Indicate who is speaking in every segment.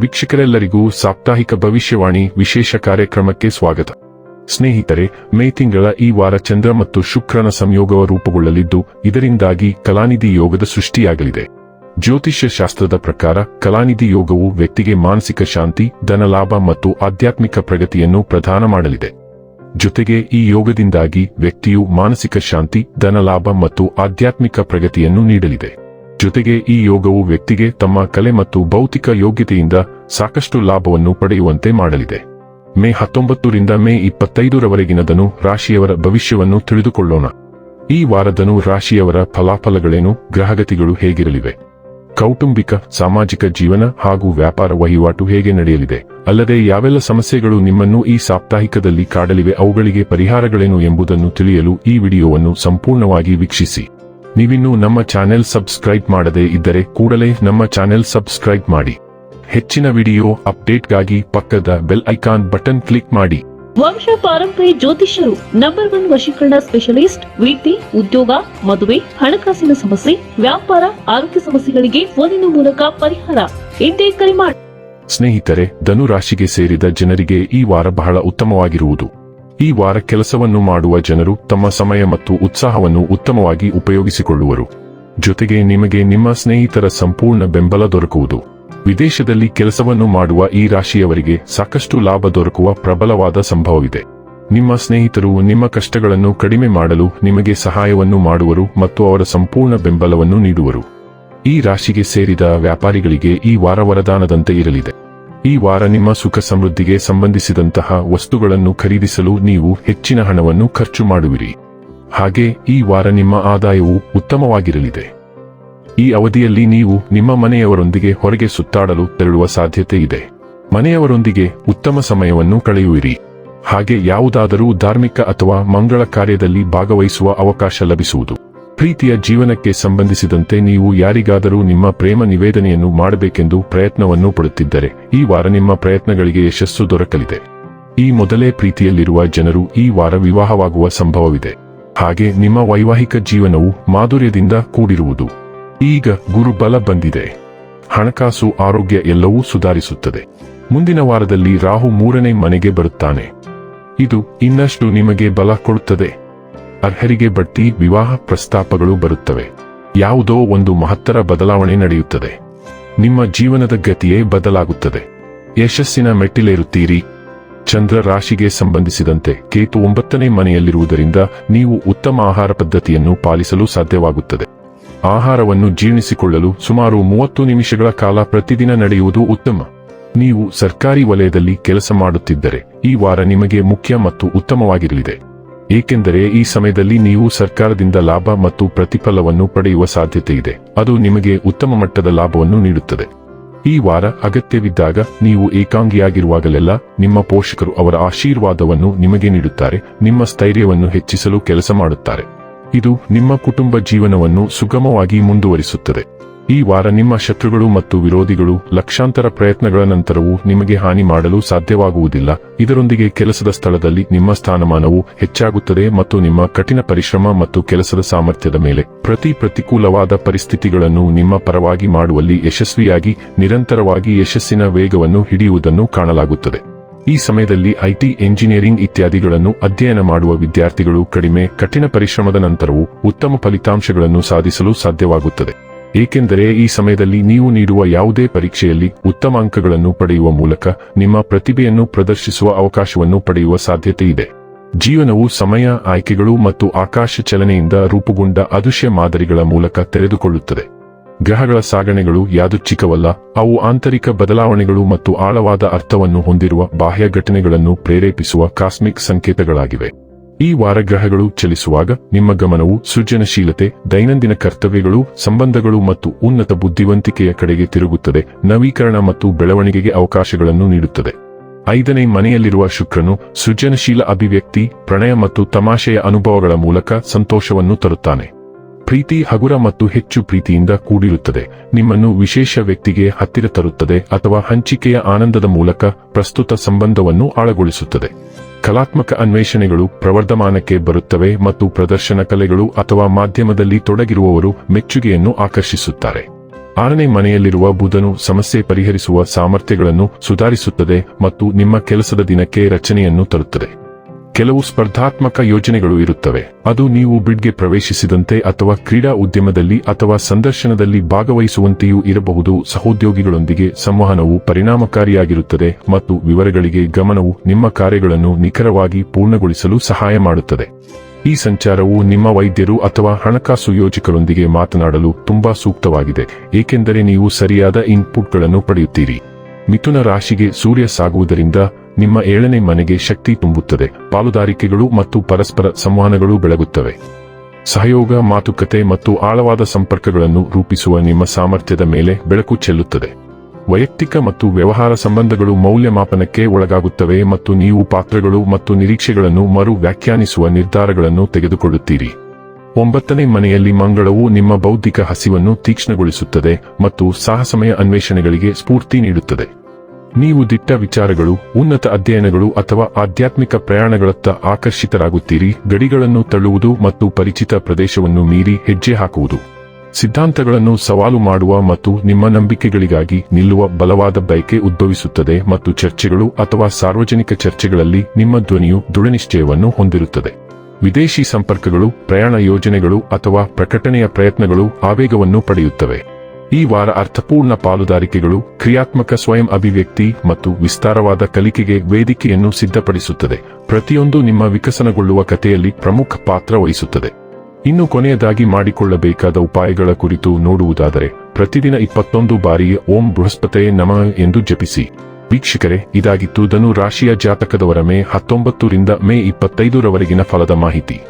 Speaker 1: ವೀಕ್ಷಕರೆಲ್ಲರಿಗೂ ಸಾಪ್ತಾಹಿಕ ಭವಿಷ್ಯವಾಣಿ ವಿಶೇಷ ಕಾರ್ಯಕ್ರಮಕ್ಕೆ ಸ್ವಾಗತ. ಸ್ನೇಹಿತರೆ, ಮೇ ತಿಂಗಳ ಈ ವಾರ ಚಂದ್ರ ಮತ್ತು ಶುಕ್ರನ ಸಂಯೋಗವ ರೂಪುಗೊಳ್ಳಲಿದ್ದು, ಇದರಿಂದಾಗಿ ಕಲಾನಿಧಿ ಯೋಗದ ಸೃಷ್ಟಿಯಾಗಲಿದೆ. ಜ್ಯೋತಿಷ್ಯ ಶಾಸ್ತ್ರದ ಪ್ರಕಾರ, ಕಲಾನಿಧಿ ಯೋಗವು ವ್ಯಕ್ತಿಗೆ ಮಾನಸಿಕ ಶಾಂತಿ, ಧನಲಾಭ ಮತ್ತು ಆಧ್ಯಾತ್ಮಿಕ ಪ್ರಗತಿಯನ್ನು ಪ್ರದಾನ ಮಾಡಲಿದೆ. ಜೊತೆಗೆ ಈ ಯೋಗದಿಂದಾಗಿ ವ್ಯಕ್ತಿಯು ಮಾನಸಿಕ ಶಾಂತಿ, ಧನಲಾಭ ಮತ್ತು ಆಧ್ಯಾತ್ಮಿಕ ಪ್ರಗತಿಯನ್ನು ನೀಡಲಿದೆ. ಜೊತೆಗೆ ಈ ಯೋಗವು ವ್ಯಕ್ತಿಗೆ ತಮ್ಮ ಕಲೆ ಮತ್ತು ಭೌತಿಕ ಯೋಗ್ಯತೆಯಿಂದ ಸಾಕಷ್ಟು ಲಾಭವನ್ನು ಪಡೆಯುವಂತೆ ಮಾಡಲಿದೆ. ಮೇ ಹತ್ತೊಂಬತ್ತರಿಂದ ಮೇ ಇಪ್ಪತ್ತೈದರವರೆಗಿನದನು ರಾಶಿಯವರ ಭವಿಷ್ಯವನ್ನು ತಿಳಿದುಕೊಳ್ಳೋಣ. ಈ ವಾರದನು ರಾಶಿಯವರ ಫಲಾಫಲಗಳೇನು, ಗ್ರಹಗತಿಗಳು ಹೇಗಿರಲಿವೆ? ಕೌಟುಂಬಿಕ, ಸಾಮಾಜಿಕ ಜೀವನ ಹಾಗೂ ವ್ಯಾಪಾರ ವಹಿವಾಟು ಹೇಗೆ ನಡೆಯಲಿದೆ? ಅಲ್ಲದೆ ಯಾವೆಲ್ಲ ಸಮಸ್ಯೆಗಳು ನಿಮ್ಮನ್ನು ಈ ಸಾಪ್ತಾಹಿಕದಲ್ಲಿ ಕಾಡಲಿವೆ, ಅವುಗಳಿಗೆ ಪರಿಹಾರಗಳೇನು ಎಂಬುದನ್ನು ತಿಳಿಯಲು ಈ ವಿಡಿಯೋವನ್ನು ಸಂಪೂರ್ಣವಾಗಿ ವೀಕ್ಷಿಸಿ. ನೀವಿನ್ನೂ ನಮ್ಮ ಚಾನೆಲ್ ಸಬ್ಸ್ಕ್ರೈಬ್ ಮಾಡದೇ ಇದ್ದರೆ ಕೂಡಲೇ ನಮ್ಮ ಚಾನೆಲ್ ಸಬ್ಸ್ಕ್ರೈಬ್ ಮಾಡಿ. ಹೆಚ್ಚಿನ ವಿಡಿಯೋ ಅಪ್ಡೇಟ್ಗಾಗಿ ಪಕ್ಕದ ಬೆಲ್ ಐಕಾನ್ ಬಟನ್ ಕ್ಲಿಕ್ ಮಾಡಿ.
Speaker 2: ವಂಶ ಪಾರಂಪರ್ಯ ಜ್ಯೋತಿಷ್ಯರು ನಂಬರ್ ಒನ್ ವಶೀಕರಣ ಸ್ಪೆಷಲಿಸ್ಟ್ ರೀತಿ ಉದ್ಯೋಗ ಮದುವೆ ಹಣಕಾಸಿನ ಸಮಸ್ಯೆ ವ್ಯಾಪಾರ ಆರೋಗ್ಯ ಸಮಸ್ಯೆಗಳಿಗೆ ಫೋನಿನ ಮೂಲಕ ಪರಿಹಾರ. ಎಂದೇ ಕರೆ ಮಾಡಿ
Speaker 1: ಸ್ನೇಹಿತರೆ ಧನು ರಾಶಿಗೆ ಸೇರಿದ ಜನರಿಗೆ ಈ ವಾರ ಬಹಳ ಉತ್ತಮವಾಗಿರುವುದು. ಈ ವಾರ ಕೆಲಸವನ್ನು ಮಾಡುವ ಜನರು ತಮ್ಮ ಸಮಯ ಮತ್ತು ಉತ್ಸಾಹವನ್ನು ಉತ್ತಮವಾಗಿ ಉಪಯೋಗಿಸಿಕೊಳ್ಳುವರು. ಜೊತೆಗೆ ನಿಮಗೆ ನಿಮ್ಮ ಸ್ನೇಹಿತರ ಸಂಪೂರ್ಣ ಬೆಂಬಲ ದೊರಕುವುದು. ವಿದೇಶದಲ್ಲಿ ಕೆಲಸವನ್ನು ಮಾಡುವ ಈ ರಾಶಿಯವರಿಗೆ ಸಾಕಷ್ಟು ಲಾಭ ದೊರಕುವ ಪ್ರಬಲವಾದ ಸಂಭವವಿದೆ. ನಿಮ್ಮ ಸ್ನೇಹಿತರು ನಿಮ್ಮ ಕಷ್ಟಗಳನ್ನು ಕಡಿಮೆ ಮಾಡಲು ನಿಮಗೆ ಸಹಾಯವನ್ನು ಮಾಡುವರು ಮತ್ತು ಅವರ ಸಂಪೂರ್ಣ ಬೆಂಬಲವನ್ನು ನೀಡುವರು. ಈ ರಾಶಿಗೆ ಸೇರಿದ ವ್ಯಾಪಾರಿಗಳಿಗೆ ಈ ವಾರ ವರದಾನದಂತೆ ಇರಲಿದೆ. ಈ ವಾರ ನಿಮ್ಮ ಸುಖ ಸಮೃದ್ಧಿಗೆ ಸಂಬಂಧಿಸಿದಂತಹ ವಸ್ತುಗಳನ್ನು ಖರೀದಿಸಲು ನೀವು ಹೆಚ್ಚಿನ ಹಣವನ್ನು ಖರ್ಚು ಮಾಡುವಿರಿ. ಹಾಗೆ ಈ ವಾರ ನಿಮ್ಮ ಆದಾಯವು ಉತ್ತಮವಾಗಿರಲಿದೆ. ಈ ಅವಧಿಯಲ್ಲಿ ನೀವು ನಿಮ್ಮ ಮನೆಯವರೊಂದಿಗೆ ಹೊರಗೆ ಸುತ್ತಾಡಲು ತೆರಳುವ ಸಾಧ್ಯತೆ ಇದೆ. ಮನೆಯವರೊಂದಿಗೆ ಉತ್ತಮ ಸಮಯವನ್ನು ಕಳೆಯುವಿರಿ. ಹಾಗೆ ಯಾವುದಾದರೂ ಧಾರ್ಮಿಕ ಅಥವಾ ಮಂಗಳ ಕಾರ್ಯದಲ್ಲಿ ಭಾಗವಹಿಸುವ ಅವಕಾಶ ಲಭಿಸುವುದು. ಪ್ರೀತಿಯ ಜೀವನಕ್ಕೆ ಸಂಬಂಧಿಸಿದಂತೆ ನೀವು ಯಾರಿಗಾದರೂ ನಿಮ್ಮ ಪ್ರೇಮ ನಿವೇದನೆಯನ್ನು ಮಾಡಬೇಕೆಂದು ಪ್ರಯತ್ನವನ್ನು ಪಡುತ್ತಿದ್ದರೆ, ಈ ವಾರ ನಿಮ್ಮ ಪ್ರಯತ್ನಗಳಿಗೆ ಯಶಸ್ಸು ದೊರಕಲಿದೆ. ಈ ಮೊದಲೇ ಪ್ರೀತಿಯಲ್ಲಿರುವ ಜನರು ಈ ವಾರ ವಿವಾಹವಾಗುವ ಸಂಭವವಿದೆ. ಹಾಗೆ ನಿಮ್ಮ ವೈವಾಹಿಕ ಜೀವನವು ಮಾಧುರ್ಯದಿಂದ ಕೂಡಿರುವುದು. ಈಗ ಗುರುಬಲ ಬಂದಿದೆ. ಹಣಕಾಸು, ಆರೋಗ್ಯ ಎಲ್ಲವೂ ಸುಧಾರಿಸುತ್ತದೆ. ಮುಂದಿನ ವಾರದಲ್ಲಿ ರಾಹು ಮೂರನೇ ಮನೆಗೆ ಬರುತ್ತಾನೆ. ಇದು ಇನ್ನಷ್ಟು ನಿಮಗೆ ಬಲ ಕೊಡುತ್ತದೆ. ಅರ್ಹರಿಗೆ ಬಡ್ತಿ, ವಿವಾಹ ಪ್ರಸ್ತಾಪಗಳು ಬರುತ್ತವೆ. ಯಾವುದೋ ಒಂದು ಮಹತ್ತರ ಬದಲಾವಣೆ ನಡೆಯುತ್ತದೆ. ನಿಮ್ಮ ಜೀವನದ ಗತಿಯೇ ಬದಲಾಗುತ್ತದೆ. ಯಶಸ್ಸಿನ ಮೆಟ್ಟಿಲೇರುತ್ತೀರಿ. ಚಂದ್ರ ರಾಶಿಗೆ ಸಂಬಂಧಿಸಿದಂತೆ ಕೇತು ಒಂಬತ್ತನೇ ಮನೆಯಲ್ಲಿರುವುದರಿಂದ ನೀವು ಉತ್ತಮ ಆಹಾರ ಪದ್ಧತಿಯನ್ನು ಪಾಲಿಸಲು ಸಾಧ್ಯವಾಗುತ್ತದೆ. ಆಹಾರವನ್ನು ಜೀರ್ಣಿಸಿಕೊಳ್ಳಲು ಸುಮಾರು ಮೂವತ್ತು ನಿಮಿಷಗಳ ಕಾಲ ಪ್ರತಿದಿನ ನಡೆಯುವುದು ಉತ್ತಮ. ನೀವು ಸರ್ಕಾರಿ ವಲಯದಲ್ಲಿ ಕೆಲಸ ಮಾಡುತ್ತಿದ್ದರೆ ಈ ವಾರ ನಿಮಗೆ ಮುಖ್ಯ ಮತ್ತು ಉತ್ತಮವಾಗಿರಲಿದೆ. ಏಕೆಂದರೆ ಈ ಸಮಯದಲ್ಲಿ ನೀವು ಸರ್ಕಾರದಿಂದ ಲಾಭ ಮತ್ತು ಪ್ರತಿಫಲವನ್ನು ಪಡೆಯುವ ಸಾಧ್ಯತೆ ಇದೆ. ಅದು ನಿಮಗೆ ಉತ್ತಮ ಮಟ್ಟದ ಲಾಭವನ್ನು ನೀಡುತ್ತದೆ. ಈ ವಾರ ಅಗತ್ಯವಿದ್ದಾಗ ನೀವು ಏಕಾಂಗಿಯಾಗಿರುವಾಗಲೆಲ್ಲ ನಿಮ್ಮ ಪೋಷಕರು ಅವರ ಆಶೀರ್ವಾದವನ್ನು ನಿಮಗೆ ನೀಡುತ್ತಾರೆ, ನಿಮ್ಮ ಸ್ಥೈರ್ಯವನ್ನು ಹೆಚ್ಚಿಸಲು ಕೆಲಸ ಮಾಡುತ್ತಾರೆ. ಇದು ನಿಮ್ಮ ಕುಟುಂಬ ಜೀವನವನ್ನು ಸುಗಮವಾಗಿ ಮುಂದುವರಿಸುತ್ತದೆ. ಈ ವಾರ ನಿಮ್ಮ ಶತ್ರುಗಳು ಮತ್ತು ವಿರೋಧಿಗಳು ಲಕ್ಷಾಂತರ ಪ್ರಯತ್ನಗಳ ನಂತರವೂ ನಿಮಗೆ ಹಾನಿ ಮಾಡಲು ಸಾಧ್ಯವಾಗುವುದಿಲ್ಲ. ಇದರೊಂದಿಗೆ ಕೆಲಸದ ಸ್ಥಳದಲ್ಲಿ ನಿಮ್ಮ ಸ್ಥಾನಮಾನವು ಹೆಚ್ಚಾಗುತ್ತದೆ ಮತ್ತು ನಿಮ್ಮ ಕಠಿಣ ಪರಿಶ್ರಮ ಮತ್ತು ಕೆಲಸದ ಸಾಮರ್ಥ್ಯದ ಮೇಲೆ ಪ್ರತಿ ಪ್ರತಿಕೂಲವಾದ ಪರಿಸ್ಥಿತಿಗಳನ್ನು ನಿಮ್ಮ ಪರವಾಗಿ ಮಾಡುವಲ್ಲಿ ಯಶಸ್ವಿಯಾಗಿ, ನಿರಂತರವಾಗಿ ಯಶಸ್ಸಿನ ವೇಗವನ್ನು ಹಿಡಿಯುವುದನ್ನು ಕಾಣಲಾಗುತ್ತದೆ. ಈ ಸಮಯದಲ್ಲಿ ಐಟಿ ಎಂಜಿನಿಯರಿಂಗ್ ಇತ್ಯಾದಿಗಳನ್ನು ಅಧ್ಯಯನ ಮಾಡುವ ವಿದ್ಯಾರ್ಥಿಗಳು ಕಡಿಮೆ ಕಠಿಣ ಪರಿಶ್ರಮದ ನಂತರವೂ ಉತ್ತಮ ಫಲಿತಾಂಶಗಳನ್ನು ಸಾಧಿಸಲು ಸಾಧ್ಯವಾಗುತ್ತದೆ. ಏಕೆಂದರೆ ಈ ಸಮಯದಲ್ಲಿ ನೀವು ನೀಡುವ ಯಾವುದೇ ಪರೀಕ್ಷೆಯಲ್ಲಿ ಉತ್ತಮ ಅಂಕಗಳನ್ನು ಪಡೆಯುವ ಮೂಲಕ ನಿಮ್ಮ ಪ್ರತಿಭೆಯನ್ನು ಪ್ರದರ್ಶಿಸುವ ಅವಕಾಶವನ್ನು ಪಡೆಯುವ ಸಾಧ್ಯತೆ ಇದೆ. ಜೀವನವು ಸಮಯ, ಆಯ್ಕೆಗಳು ಮತ್ತು ಆಕಾಶ ಚಲನೆಯಿಂದ ರೂಪುಗೊಂಡ ಅದೃಶ್ಯ ಮಾದರಿಗಳ ಮೂಲಕ ತೆರೆದುಕೊಳ್ಳುತ್ತದೆ. ಗ್ರಹಗಳ ಸಾಗಣೆಗಳು ಯಾದೃಚ್ಛಿಕವಲ್ಲ, ಅವು ಆಂತರಿಕ ಬದಲಾವಣೆಗಳು ಮತ್ತು ಆಳವಾದ ಅರ್ಥವನ್ನು ಹೊಂದಿರುವ ಬಾಹ್ಯ ಘಟನೆಗಳನ್ನು ಪ್ರೇರೇಪಿಸುವ ಕಾಸ್ಮಿಕ್ ಸಂಕೇತಗಳಾಗಿವೆ. ಈ ವಾರ ಗ್ರಹಗಳು ಚಲಿಸುವಾಗ ನಿಮ್ಮ ಗಮನವು ಸೃಜನಶೀಲತೆ, ದೈನಂದಿನ ಕರ್ತವ್ಯಗಳು, ಸಂಬಂಧಗಳು ಮತ್ತು ಉನ್ನತ ಬುದ್ಧಿವಂತಿಕೆಯ ಕಡೆಗೆ ತಿರುಗುತ್ತದೆ, ನವೀಕರಣ ಮತ್ತು ಬೆಳವಣಿಗೆಗೆ ಅವಕಾಶಗಳನ್ನು ನೀಡುತ್ತದೆ. ಐದನೇ ಮನೆಯಲ್ಲಿರುವ ಶುಕ್ರನು ಸೃಜನಶೀಲ ಅಭಿವ್ಯಕ್ತಿ, ಪ್ರಣಯ ಮತ್ತು ತಮಾಷೆಯ ಅನುಭವಗಳ ಮೂಲಕ ಸಂತೋಷವನ್ನು ತರುತ್ತಾನೆ. ಪ್ರೀತಿ ಹಗುರ ಮತ್ತು ಹೆಚ್ಚು ಪ್ರೀತಿಯಿಂದ ಕೂಡಿರುತ್ತದೆ. ನಿಮ್ಮನ್ನು ವಿಶೇಷ ವ್ಯಕ್ತಿಗೆ ಹತ್ತಿರ ತರುತ್ತದೆ ಅಥವಾ ಹಂಚಿಕೆಯ ಆನಂದದ ಮೂಲಕ ಪ್ರಸ್ತುತ ಸಂಬಂಧವನ್ನು ಆಳಗೊಳಿಸುತ್ತದೆ. ಕಲಾತ್ಮಕ ಅನ್ವೇಷಣೆಗಳು ಪ್ರವರ್ಧಮಾನಕ್ಕೆ ಬರುತ್ತವೆ ಮತ್ತು ಪ್ರದರ್ಶನ ಕಲೆಗಳು ಅಥವಾ ಮಾಧ್ಯಮದಲ್ಲಿ ತೊಡಗಿರುವವರು ಮೆಚ್ಚುಗೆಯನ್ನು ಆಕರ್ಷಿಸುತ್ತಾರೆ. ಆರನೇ ಮನೆಯಲ್ಲಿರುವ ಬುಧನು ಸಮಸ್ಯೆ ಪರಿಹರಿಸುವ ಸಾಮರ್ಥ್ಯಗಳನ್ನು ಸುಧಾರಿಸುತ್ತದೆ ಮತ್ತು ನಿಮ್ಮ ಕೆಲಸದ ದಿನಕ್ಕೆ ರಚನೆಯನ್ನು ತರುತ್ತದೆ. ಕೆಲವು ಸ್ಪರ್ಧಾತ್ಮಕ ಯೋಜನೆಗಳು ಇರುತ್ತವೆ. ಅದು ನೀವು ಬಿಡ್ಗೆ ಪ್ರವೇಶಿಸಿದಂತೆ ಅಥವಾ ಕ್ರೀಡಾ ಉದ್ಯಮದಲ್ಲಿ ಅಥವಾ ಸಂದರ್ಶನದಲ್ಲಿ ಭಾಗವಹಿಸುವಂತೆಯೂ ಇರಬಹುದು. ಸಹೋದ್ಯೋಗಿಗಳೊಂದಿಗೆ ಸಂವಹನವು ಪರಿಣಾಮಕಾರಿಯಾಗಿರುತ್ತದೆ ಮತ್ತು ವಿವರಗಳಿಗೆ ಗಮನವು ನಿಮ್ಮ ಕಾರ್ಯಗಳನ್ನು ನಿಖರವಾಗಿ ಪೂರ್ಣಗೊಳಿಸಲು ಸಹಾಯ ಮಾಡುತ್ತದೆ. ಈ ಸಂಚಾರವು ನಿಮ್ಮ ವೈದ್ಯರು ಅಥವಾ ಹಣಕಾಸು ಯೋಜಕರೊಂದಿಗೆ ಮಾತನಾಡಲು ತುಂಬಾ ಸೂಕ್ತವಾಗಿದೆ, ಏಕೆಂದರೆ ನೀವು ಸರಿಯಾದ ಇನ್ಪುಟ್ಗಳನ್ನು ಪಡೆಯುತ್ತೀರಿ. ಮಿಥುನ ರಾಶಿಗೆ ಸೂರ್ಯ ಸಾಗುವುದರಿಂದ ನಿಮ್ಮ ಏಳನೇ ಮನೆಗೆ ಶಕ್ತಿ ತುಂಬುತ್ತದೆ. ಪಾಲುದಾರಿಕೆಗಳು ಮತ್ತು ಪರಸ್ಪರ ಸಂವಹನಗಳು ಬೆಳಗುತ್ತವೆ. ಸಹಯೋಗ, ಮಾತುಕತೆ ಮತ್ತು ಆಳವಾದ ಸಂಪರ್ಕಗಳನ್ನು ರೂಪಿಸುವ ನಿಮ್ಮ ಸಾಮರ್ಥ್ಯದ ಮೇಲೆ ಬೆಳಕು ಚೆಲ್ಲುತ್ತದೆ. ವೈಯಕ್ತಿಕ ಮತ್ತು ವ್ಯವಹಾರ ಸಂಬಂಧಗಳು ಮೌಲ್ಯಮಾಪನಕ್ಕೆ ಒಳಗಾಗುತ್ತವೆ ಮತ್ತು ನೀವು ಪಾತ್ರಗಳು ಮತ್ತು ನಿರೀಕ್ಷೆಗಳನ್ನು ಮರು ವ್ಯಾಖ್ಯಾನಿಸುವ ನಿರ್ಧಾರಗಳನ್ನು ತೆಗೆದುಕೊಳ್ಳುತ್ತೀರಿ. ಒಂಬತ್ತನೇ ಮನೆಯಲ್ಲಿ ಮಂಗಳವು ನಿಮ್ಮ ಬೌದ್ಧಿಕ ಹಸಿವನ್ನು ತೀಕ್ಷ್ಣಗೊಳಿಸುತ್ತದೆ ಮತ್ತು ಸಾಹಸಮಯ ಅನ್ವೇಷಣೆಗಳಿಗೆ ಸ್ಫೂರ್ತಿ ನೀಡುತ್ತದೆ. ನೀವು ದಿಟ್ಟ ವಿಚಾರಗಳು, ಉನ್ನತ ಅಧ್ಯಯನಗಳು ಅಥವಾ ಆಧ್ಯಾತ್ಮಿಕ ಪ್ರಯಾಣಗಳತ್ತ ಆಕರ್ಷಿತರಾಗುತ್ತೀರಿ, ಗಡಿಗಳನ್ನು ತಳ್ಳುವುದು ಮತ್ತು ಪರಿಚಿತ ಪ್ರದೇಶವನ್ನು ಮೀರಿ ಹೆಜ್ಜೆ ಹಾಕುವುದು. ಸಿದ್ಧಾಂತಗಳನ್ನು ಸವಾಲು ಮಾಡುವ ಮತ್ತು ನಿಮ್ಮ ನಂಬಿಕೆಗಳಿಗಾಗಿ ನಿಲ್ಲುವ ಬಲವಾದ ಬಯಕೆ ಉದ್ಭವಿಸುತ್ತದೆ ಮತ್ತು ಚರ್ಚೆಗಳು ಅಥವಾ ಸಾರ್ವಜನಿಕ ಚರ್ಚೆಗಳಲ್ಲಿ ನಿಮ್ಮ ಧ್ವನಿಯು ದೃಢನಿಶ್ಚಯವನ್ನು ಹೊಂದಿರುತ್ತದೆ. ವಿದೇಶಿ ಸಂಪರ್ಕಗಳು, ಪ್ರಯಾಣ ಯೋಜನೆಗಳು ಅಥವಾ ಪ್ರಕಟಣೆಯ ಪ್ರಯತ್ನಗಳು ಆವೇಗವನ್ನು ಪಡೆಯುತ್ತವೆ. ಈ ವಾರ ಅರ್ಥಪೂರ್ಣ ಪಾಲುದಾರಿಕೆಗಳು, ಕ್ರಿಯಾತ್ಮಕ ಸ್ವಯಂ ಅಭಿವ್ಯಕ್ತಿ ಮತ್ತು ವಿಸ್ತಾರವಾದ ಕಲಿಕೆಗೆ ವೇದಿಕೆಯನ್ನು ಸಿದ್ಧಪಡಿಸುತ್ತದೆ. ಪ್ರತಿಯೊಂದು ನಿಮ್ಮ ವಿಕಸನಗೊಳ್ಳುವ ಕಥೆಯಲ್ಲಿ ಪ್ರಮುಖ ಪಾತ್ರ ವಹಿಸುತ್ತದೆ. ಇನ್ನು ಕೊನೆಯದಾಗಿ ಮಾಡಿಕೊಳ್ಳಬೇಕಾದ ಉಪಾಯಗಳ ಕುರಿತು ನೋಡುವುದಾದರೆ, ಪ್ರತಿದಿನ ಇಪ್ಪತ್ತೊಂದು ಬಾರಿ ಓಂ ಬೃಹಸ್ಪತೆ ನಮ ಎಂದು ಜಪಿಸಿ. ವೀಕ್ಷಕರೇ, ಇದಾಗಿತ್ತು ಧನು ರಾಶಿಯ ಜಾತಕದವರ ಮೇ ಹತ್ತೊಂಬತ್ತರಿಂದ ಮೇ ಇಪ್ಪತ್ತೈದರವರೆಗಿನ ಫಲದ ಮಾಹಿತಿ.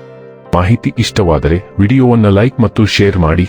Speaker 1: ಮಾಹಿತಿ ಇಷ್ಟವಾದರೆ ವಿಡಿಯೋವನ್ನು ಲೈಕ್ ಮತ್ತು ಶೇರ್ ಮಾಡಿ.